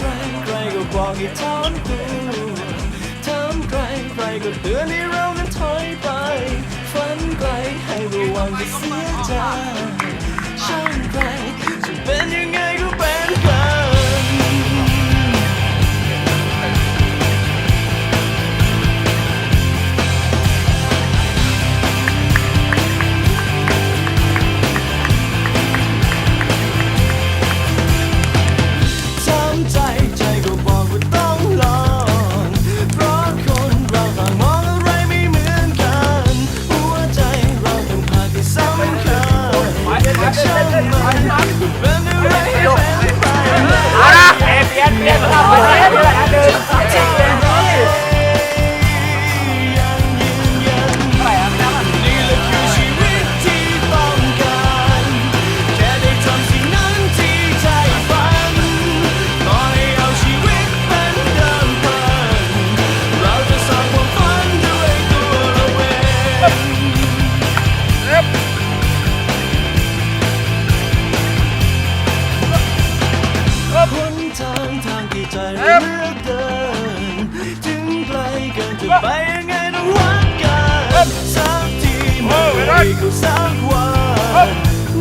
ใครใครก็บอกให้ถอนตัวถามใครใครก็เตือนให้เรานั้นถอยไป ฝันไกลให้ระวังจะเสียใจช่างใครจะเป็นยังไง นทางที่ใจเลือกเดินถึงไกลเกินจะไปยังไงต้องรักกันสักทีไม่เข้สักวัน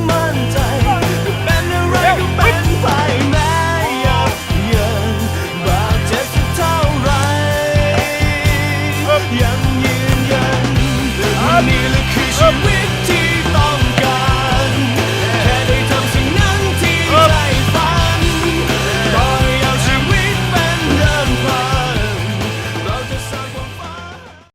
มั่นใจก็เป็นอะไรก็เป็นไปแม้อยากเยินบาดเจ็บเท่าไรยังยืนยันนี้แหละคือชีวิต